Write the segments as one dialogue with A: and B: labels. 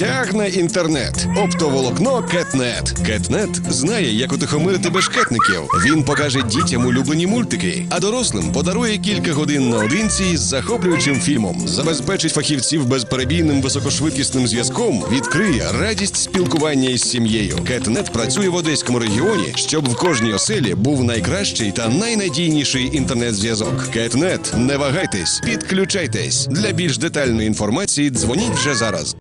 A: Тягне інтернет. Оптоволокно Кетнет. Кетнет знає, як утихомирити бешкетників. Він покаже дітям улюблені мультики, а дорослим подарує кілька годин наодинці з захоплюючим фільмом. Забезпечить фахівців безперебійним високошвидкісним зв'язком. Відкриє радість спілкування із сім'єю. Кетнет працює в одеському регіоні, щоб в кожній оселі був найкращий та найнадійніший інтернет-зв'язок. Кетнет, не вагайтесь, підключайтесь. Для більш детальної інформації дзвоніть вже зараз.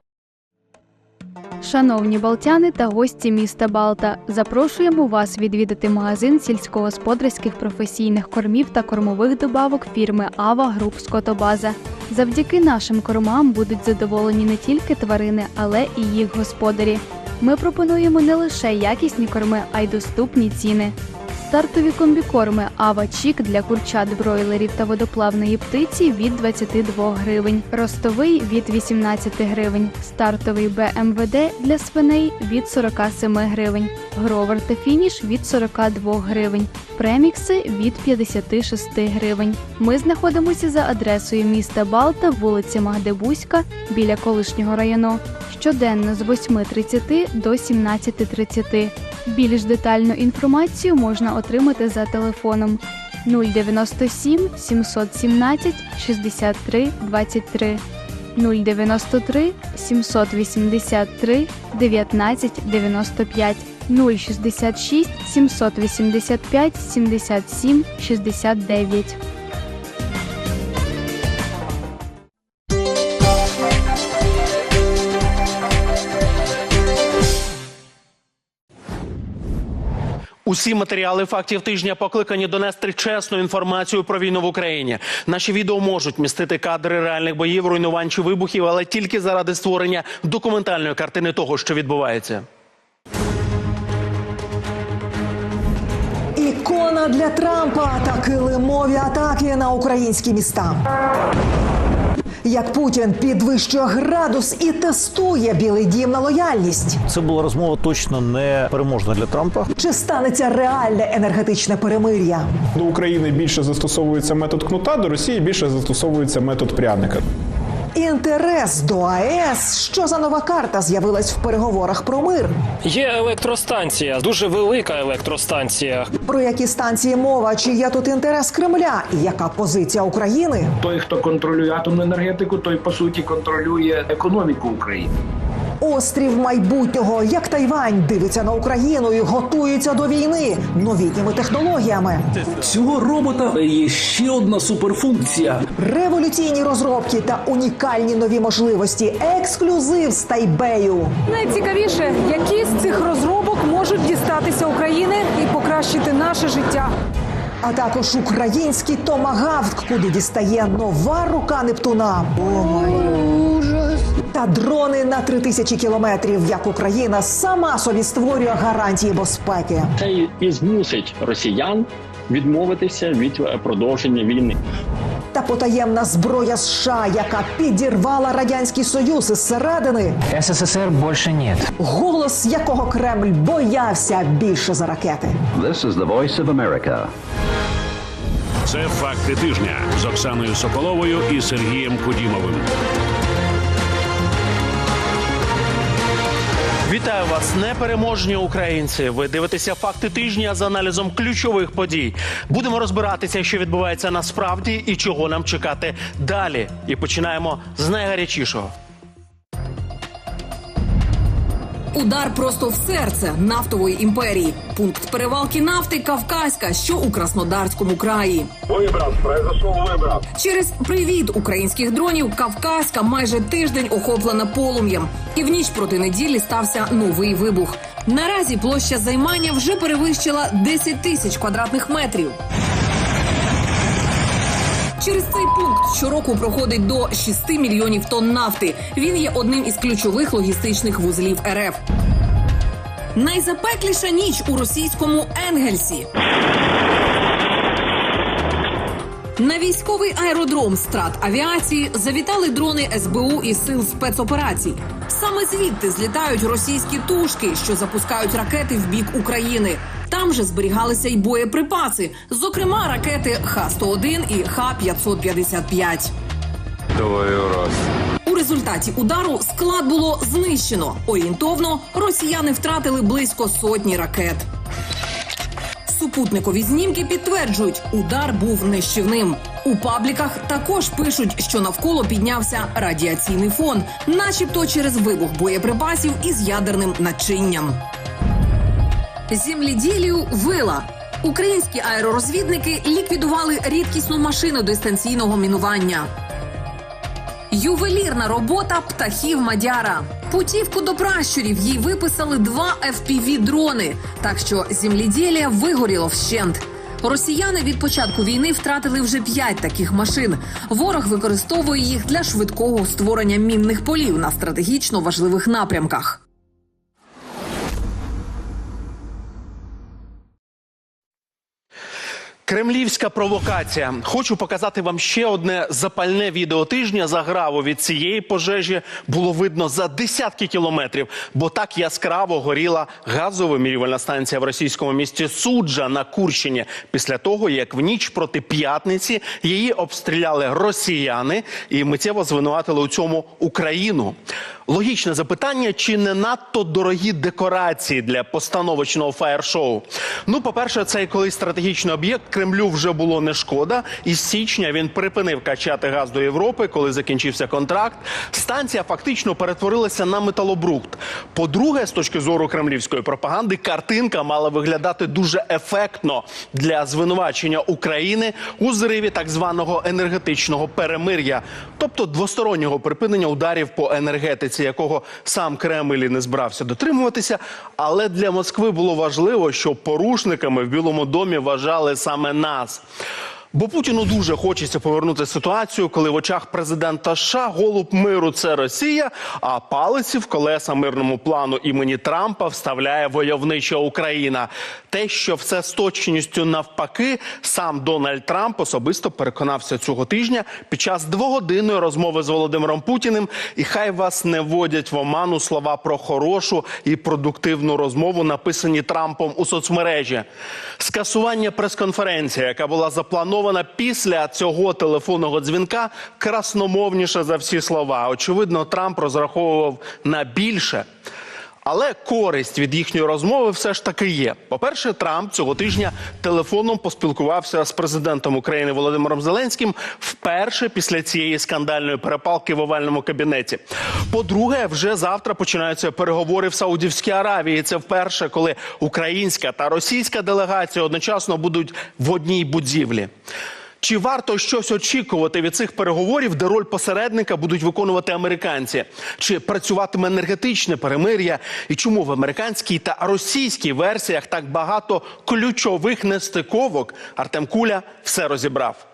B: Шановні балтяни та гості міста Балта, запрошуємо вас відвідати магазин сільськогосподарських професійних кормів та кормових добавок фірми Ава Груп Скотобаза. Завдяки нашим кормам будуть задоволені не тільки тварини, але і їх господарі. Ми пропонуємо не лише якісні корми, а й доступні ціни. Стартові комбікорми Ава Чік для курчат, бройлерів та водоплавної птиці від 22 гривень, ростовий від 18 гривень, стартовий БМВД для свиней від 47 гривень, гровер та фініш від 42 гривень, премікси від 56 гривень. Ми знаходимося за адресою міста Балта, вулиця Магдебузька біля колишнього району. Щоденно з 8.30 до 17.30. Більш детальну інформацію можна отримати за телефоном 097 717 63 23 093 783 19 95 066 785 77 69
C: Усі матеріали фактів тижня покликані донести чесну інформацію про війну в Україні. Наші відео можуть містити кадри реальних боїв, руйнувань чи вибухів, але тільки заради створення документальної картини того, що відбувається.
D: Ікона для Трампа та килимові атаки на українські міста. Як Путін підвищує градус і тестує Білий Дім на лояльність.
E: Це була розмова точно не переможна для Трампа.
D: Чи станеться реальне енергетичне перемир'я?
F: До України більше застосовується метод кнута, до Росії більше застосовується метод пряника.
D: Інтерес до АЕС. Що за нова карта з'явилась в переговорах про мир?
G: Є електростанція, дуже велика електростанція.
D: Про які станції мова? Чи є тут інтерес Кремля? І яка позиція України?
H: той, хто контролює атомну енергетику, той по суті контролює економіку України.
D: Острів майбутнього, як Тайвань, дивиться на Україну і готується до війни новітніми технологіями.
I: Цього робота є ще одна суперфункція.
D: Революційні розробки та унікальні нові можливості. Ексклюзив з Тайбею.
J: Найцікавіше, які з цих розробок можуть дістатися України і покращити наше життя.
D: А також український томагавк, куди дістає нова рука Нептуна. Та дрони на три тисячі кілометрів, як Україна сама собі створює гарантії безпеки.
K: Це і змусить росіян відмовитися від е, продовження війни.
D: Та потаємна зброя США, яка підірвала радянський союз із середини,
L: СССР больше нет.
D: голос якого Кремль боявся більше за ракети.
M: This is the voice of America.
N: Це факти тижня з Оксаною Соколовою і Сергієм Кудімовим.
C: Вітаю вас, непереможні українці. Ви дивитеся факти тижня з аналізом ключових подій. Будемо розбиратися, що відбувається насправді і чого нам чекати далі. І починаємо з найгарячішого.
O: Удар просто в серце нафтової імперії. Пункт перевалки нафти Кавказька, що у Краснодарському краї.
P: Вибрав, произошов вибрав.
O: Через привіт українських дронів Кавказька майже тиждень охоплена полум'ям, і в ніч проти неділі стався новий вибух. Наразі площа займання вже перевищила 10 тисяч квадратних метрів. Через цей пункт щороку проходить до 6 мільйонів тонн нафти. Він є одним із ключових логістичних вузлів РФ. Найзапекліша ніч у російському Енгельсі. На військовий аеродром страт авіації завітали дрони СБУ і сил спецоперацій. Саме звідти злітають російські тушки, що запускають ракети в бік України. Там же зберігалися й боєприпаси, зокрема ракети Х-101 і Х-555.
P: Твою раз.
O: У результаті удару склад було знищено. Орієнтовно росіяни втратили близько сотні ракет. Супутникові знімки підтверджують, удар був нищівним. У пабліках також пишуть, що навколо піднявся радіаційний фон, начебто через вибух боєприпасів із ядерним начинням. Земліділію вила. Українські аеророзвідники ліквідували рідкісну машину дистанційного мінування. Ювелірна робота птахів Мадяра. Путівку до пращурів їй виписали два fpv дрони, так що земліділля вигоріло вщент. Росіяни від початку війни втратили вже п'ять таких машин. Ворог використовує їх для швидкого створення мінних полів на стратегічно важливих напрямках.
C: Кремлівська провокація. Хочу показати вам ще одне запальне відео тижня. Заграву від цієї пожежі було видно за десятки кілометрів, бо так яскраво горіла газовимірювальна станція в російському місті Суджа на Курщині. Після того, як в ніч проти п'ятниці її обстріляли росіяни і миттєво звинуватили у цьому Україну. Логічне запитання: чи не надто дорогі декорації для постановочного фаєр-шоу? Ну, по-перше, цей колись стратегічний об'єкт Кремлю вже було не шкода. Із січня він припинив качати газ до Європи, коли закінчився контракт. Станція фактично перетворилася на металобрухт. По-друге, з точки зору кремлівської пропаганди, картинка мала виглядати дуже ефектно для звинувачення України у зриві так званого енергетичного перемир'я, тобто двостороннього припинення ударів по енергетиці, якого сам Кремль і не збирався дотримуватися. Але для Москви було важливо, що порушниками в Білому домі вважали саме нас. Бо Путіну дуже хочеться повернути ситуацію, коли в очах президента США голуб миру це Росія, а палиці в колеса мирному плану імені Трампа вставляє войовнича Україна. Те, що все з точністю навпаки, сам Дональд Трамп особисто переконався цього тижня під час двогодинної розмови з Володимиром Путіним. І хай вас не вводять в оману слова про хорошу і продуктивну розмову, написані Трампом у соцмережі. Скасування прес-конференції, яка була запланована після цього телефонного дзвінка, красномовніше за всі слова. Очевидно, Трамп розраховував на більше. Але користь від їхньої розмови все ж таки є. По-перше, Трамп цього тижня телефоном поспілкувався з президентом України Володимиром Зеленським вперше після цієї скандальної перепалки в овальному кабінеті. По-друге, вже завтра починаються переговори в Саудівській Аравії. Це вперше, коли українська та російська делегація одночасно будуть в одній будівлі. Чи варто щось очікувати від цих переговорів, де роль посередника будуть виконувати американці? Чи працюватиме енергетичне перемир'я? І чому в американській та російській версіях так багато ключових нестиковок? Артем Куля все розібрав.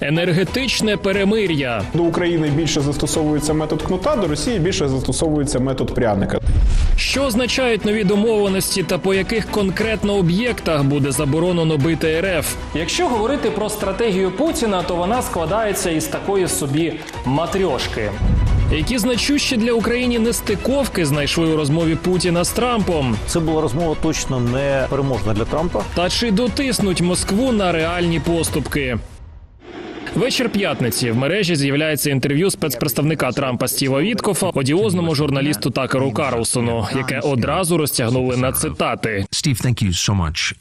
G: Енергетичне перемир'я.
F: До України більше застосовується метод кнута, до Росії більше застосовується метод пряника.
G: Що означають нові домовленості та по яких конкретно об'єктах буде заборонено бити РФ?
Q: Якщо говорити про стратегію Путіна, то вона складається із такої собі матрьошки.
G: Які значущі для України нестиковки знайшли у розмові Путіна з Трампом?
E: Це була розмова точно не переможна для Трампа.
G: Та чи дотиснуть Москву на реальні поступки? Вечір п'ятниці в мережі з'являється інтерв'ю спецпредставника Трампа Стіва Віткофа одіозному журналісту Такеру Карлсону, яке одразу розтягнули на цитати.
R: Стів much.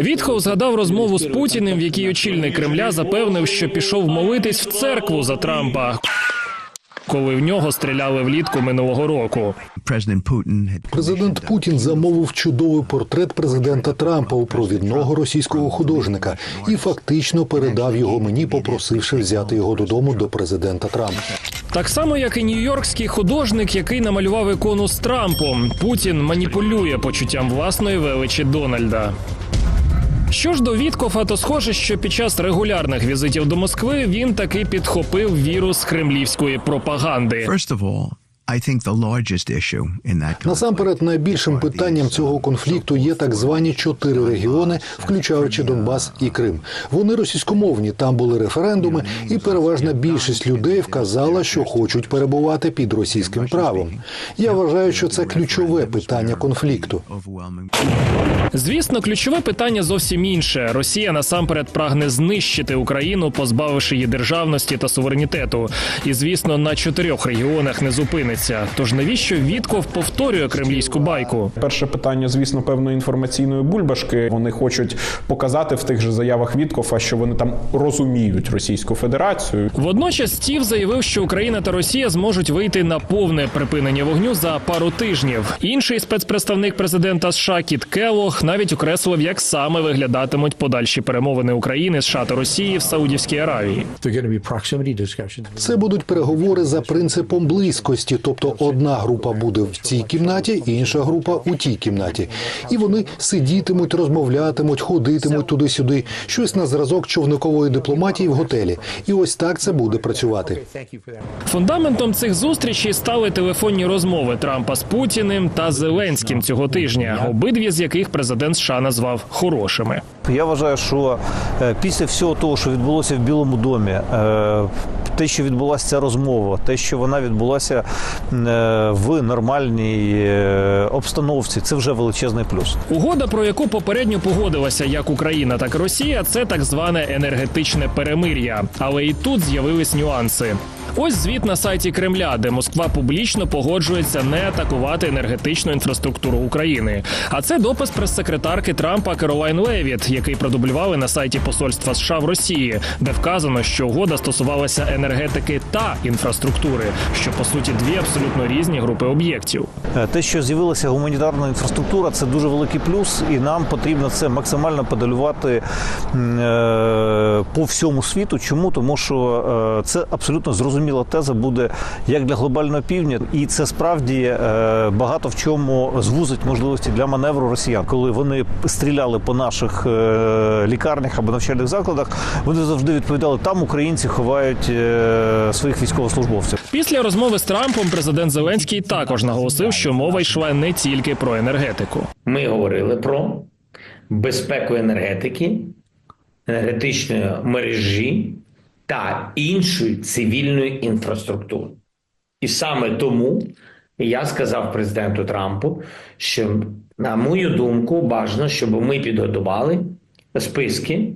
G: Вітхов згадав розмову з Путіним, в якій очільник Кремля запевнив, що пішов молитись в церкву за Трампа. Коли в нього стріляли влітку минулого року,
S: Президент Путін замовив чудовий портрет президента Трампа у провідного російського художника і фактично передав його мені, попросивши взяти його додому до президента Трампа.
G: так само як і нью-йоркський художник, який намалював ікону з Трампом, Путін маніпулює почуттям власної величі Дональда. Що ж до Віткофа, то схоже, що під час регулярних візитів до Москви він таки підхопив вірус кремлівської пропаганди.
R: First of all, I think the largest issue in that
S: Насамперед, найбільшим питанням цього конфлікту є так звані чотири регіони, включаючи Донбас і Крим. Вони російськомовні. Там були референдуми, і переважна більшість людей вказала, що хочуть перебувати під російським правом. Я вважаю, що це ключове питання конфлікту.
G: Звісно, ключове питання зовсім інше. Росія насамперед прагне знищити Україну, позбавивши її державності та суверенітету. І звісно, на чотирьох регіонах не зупиниться. Тож навіщо Вітков повторює кремлівську байку?
F: Перше питання, звісно, певної інформаційної бульбашки. Вони хочуть показати в тих же заявах Віткофа, що вони там розуміють Російську Федерацію.
G: Водночас Стів заявив, що Україна та Росія зможуть вийти на повне припинення вогню за пару тижнів. Інший спецпредставник президента США Кіт Келлог навіть окреслив, як саме виглядатимуть подальші перемовини України, США та Росії в Саудівській Аравії.
S: Це будуть переговори за принципом близькості, тобто одна група буде в цій кімнаті, інша група у тій кімнаті, і вони сидітимуть, розмовлятимуть, ходитимуть туди-сюди, щось на зразок човникової дипломатії в готелі. І ось так це буде працювати.
G: Фундаментом цих зустрічей стали телефонні розмови Трампа з Путіним та Зеленським цього тижня, обидві з яких президент США назвав хорошими.
E: Я вважаю, що е, після всього того, що відбулося в Білому домі, е, те, що відбулася ця розмова, те, що вона відбулася е, в нормальній е, обстановці, це вже величезний плюс.
G: Угода, про яку попередньо погодилася як Україна, так і Росія, це так зване енергетичне перемир'я. Але і тут з'явились нюанси. Ось звіт на сайті Кремля, де Москва публічно погоджується не атакувати енергетичну інфраструктуру України. А це допис прес-секретарки Трампа Керолайн Левіт, який продублювали на сайті посольства США в Росії, де вказано, що угода стосувалася енергетики та інфраструктури, що по суті дві абсолютно різні групи об'єктів.
E: Е, Те, що з'явилася гуманітарна інфраструктура, це дуже великий плюс, і нам потрібно це максимально подалювати е, по всьому світу. Чому? Тому що е, це абсолютно зрозуміла теза буде як для глобального півдня, і це справді е, багато в чому звузить можливості для маневру росіян, коли вони стріляли по наших е, лікарнях або навчальних закладах. Вони завжди відповідали, там українці ховають е, своїх військовослужбовців.
G: Після розмови з Трампом президент Зеленський також наголосив, що мова йшла не тільки про енергетику.
T: Ми говорили про безпеку енергетики, енергетичної мережі та іншої цивільної інфраструктури. І саме тому я сказав президенту Трампу, що, на мою думку, бажано, щоб ми підготували списки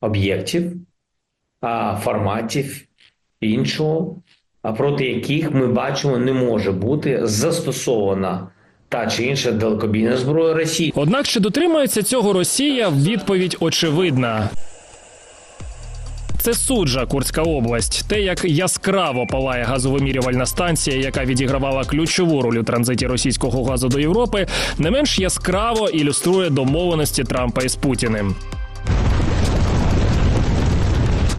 T: об'єктів, форматів іншого, проти яких ми бачимо, не може бути застосована та чи інша далекобійна зброя Росії.
G: Однак чи дотримується цього Росія? Відповідь очевидна. Це суджа Курська область. Те, як яскраво палає газовимірювальна станція, яка відігравала ключову роль у транзиті російського газу до Європи, не менш яскраво ілюструє домовленості Трампа із Путіним.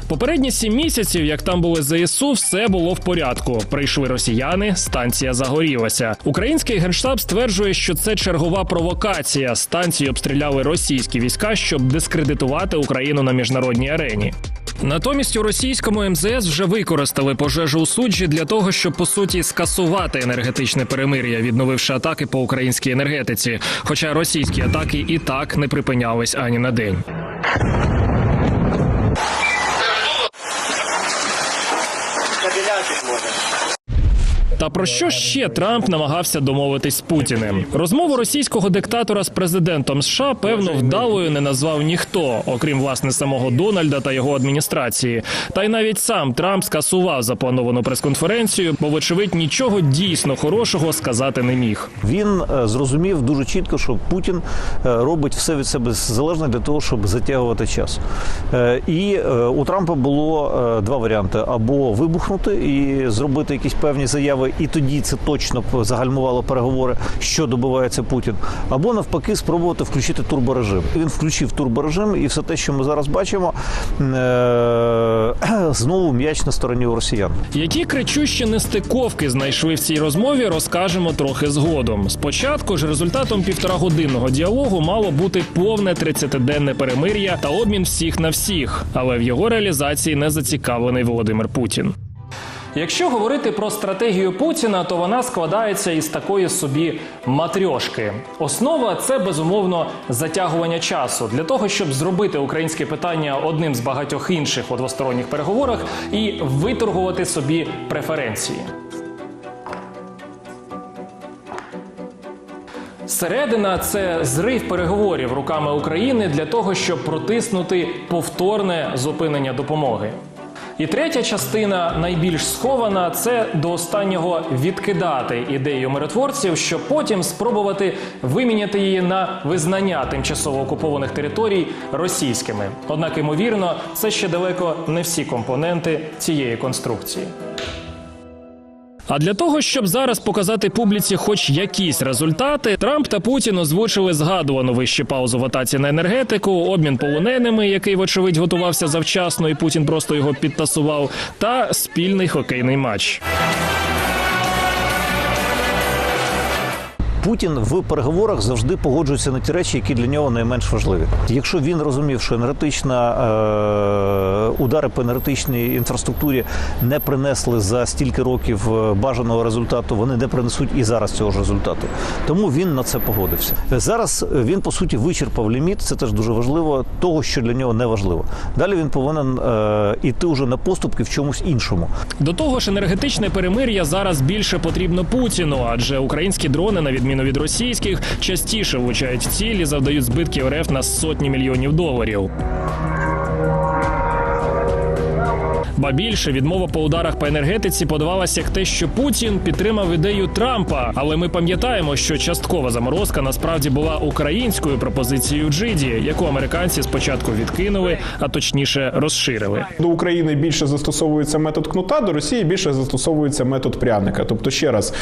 G: Попередні сім місяців, як там були ЗСУ, все було в порядку. Прийшли росіяни, станція загорілася. Український генштаб стверджує, що це чергова провокація. Станцію обстріляли російські війська, щоб дискредитувати Україну на міжнародній арені. Натомість у російському МЗС вже використали пожежу у суджі для того, щоб по суті скасувати енергетичне перемир'я, відновивши атаки по українській енергетиці. Хоча російські атаки і так не припинялись ані на день. Та про що ще Трамп намагався домовитись з Путіним? Розмову російського диктатора з президентом США певно вдалою не назвав ніхто, окрім власне самого Дональда та його адміністрації. Та й навіть сам Трамп скасував заплановану прес-конференцію, бо, вочевидь, нічого дійсно хорошого сказати не міг.
E: Він е, зрозумів дуже чітко, що Путін е, робить все від себе залежне для того, щоб затягувати час. Е, І у Трампа було два варіанти: або вибухнути і зробити якісь певні заяви, і тоді це точно загальмувало переговори, що добивається Путін, або навпаки, спробувати включити турборежим. Він включив турборежим, і все те, що ми зараз бачимо, е, знову м'яч на стороні у росіян.
G: Які кричущі нестиковки знайшли в цій розмові, розкажемо трохи згодом. Спочатку ж результатом півторагодинного діалогу мало бути повне 30-денне перемир'я та обмін всіх на всіх, але в його реалізації не зацікавлений Володимир Путін. Якщо говорити про стратегію Путіна, то вона складається із такої собі матрьошки. Основа це безумовно затягування часу для того, щоб зробити українське питання одним з багатьох інших у двосторонніх переговорах і виторгувати собі преференції. Середина це зрив переговорів руками України для того, щоб протиснути повторне зупинення допомоги. І третя частина, найбільш схована, це до останнього відкидати ідею миротворців, щоб потім спробувати виміняти її на визнання тимчасово окупованих територій російськими. Однак, ймовірно, це ще далеко не всі компоненти цієї конструкції. А для того, щоб зараз показати публіці хоч якісь результати, Трамп та Путін озвучили згадувану вище паузу в атаці на енергетику, обмін полоненими, який, вочевидь, готувався завчасно, і Путін просто його підтасував, та спільний хокейний матч.
E: Путін в переговорах завжди погоджується на ті речі, які для нього найменш важливі. Якщо він розумів, що енергетична е, удари по енергетичній інфраструктурі не принесли за стільки років е, бажаного результату, вони не принесуть і зараз цього ж результату. Тому він на це погодився. Зараз він по суті вичерпав ліміт. Це теж дуже важливо, того, що для нього не важливо. Далі він повинен е, іти вже на поступки в чомусь іншому.
G: До того ж, енергетичне перемир'я зараз більше потрібно Путіну, адже українські дрони, на відміну від російських, частіше влучають в цілі, завдають збитків РФ на сотні мільйонів доларів. Ба більше відмова по ударах по енергетиці подавалася як те, що Путін підтримав ідею Трампа. Але ми пам'ятаємо, що часткова заморозка насправді була українською пропозицією Джиді, яку американці спочатку відкинули, а точніше розширили.
F: До України більше застосовується метод кнута, до Росії більше застосовується метод пряника. Тобто, ще раз,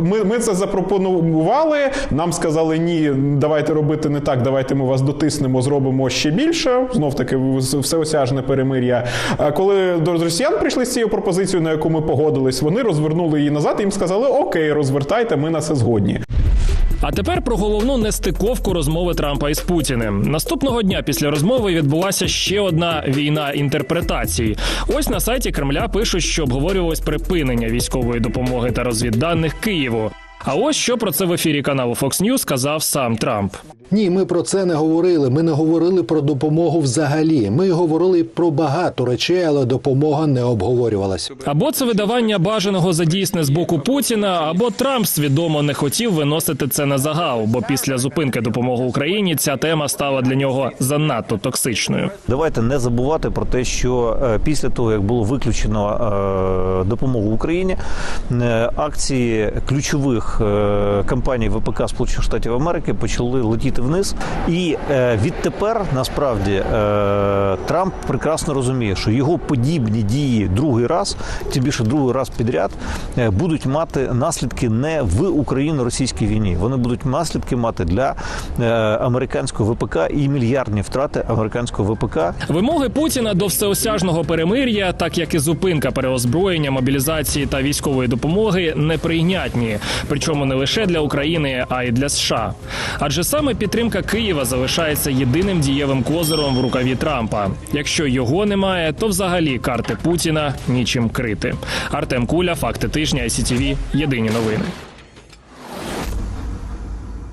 F: ми, ми це запропонували. Нам сказали ні, давайте робити не так. Давайте ми вас дотиснемо, зробимо ще більше. Знов таки всеосяжне перемир'я. А До росіян прийшли з цією пропозицією, на яку ми погодились, вони розвернули її назад. і Їм сказали: Окей, розвертайте, ми на це згодні.
G: А тепер про головну нестиковку розмови Трампа із Путіним. Наступного дня після розмови відбулася ще одна війна інтерпретацій. Ось на сайті Кремля пишуть, що обговорювалось припинення військової допомоги та розвідданих Києву. А ось що про це в ефірі каналу Fox News сказав сам Трамп.
S: Ні, ми про це не говорили. Ми не говорили про допомогу взагалі. Ми говорили про багато речей, але допомога не обговорювалася.
G: Або це видавання бажаного за дійсне з боку Путіна, або Трамп свідомо не хотів виносити це на загал, бо після зупинки допомоги Україні ця тема стала для нього занадто токсичною.
E: Давайте не забувати про те, що е, після того як було виключено е, допомогу Україні, е, акції ключових компаній ВПК Сполучених Штатів Америки почали летіти вниз. І е, відтепер насправді е, Трамп прекрасно розуміє, що його подібні дії другий раз, тим більше другий раз підряд, е, будуть мати наслідки не в Україно-російській війні. Вони будуть наслідки мати для американського ВПК і мільярдні втрати американського ВПК.
G: Вимоги Путіна до всеосяжного перемир'я, так як і зупинка переозброєння, мобілізації та військової допомоги, неприйнятні. Причому не лише для України, а й для США. Адже саме підтримка Києва залишається єдиним дієвим козиром в рукаві Трампа. Якщо його немає, то взагалі карти Путіна нічим крити. Артем Куля, факти тижня, ICTV, Єдині новини.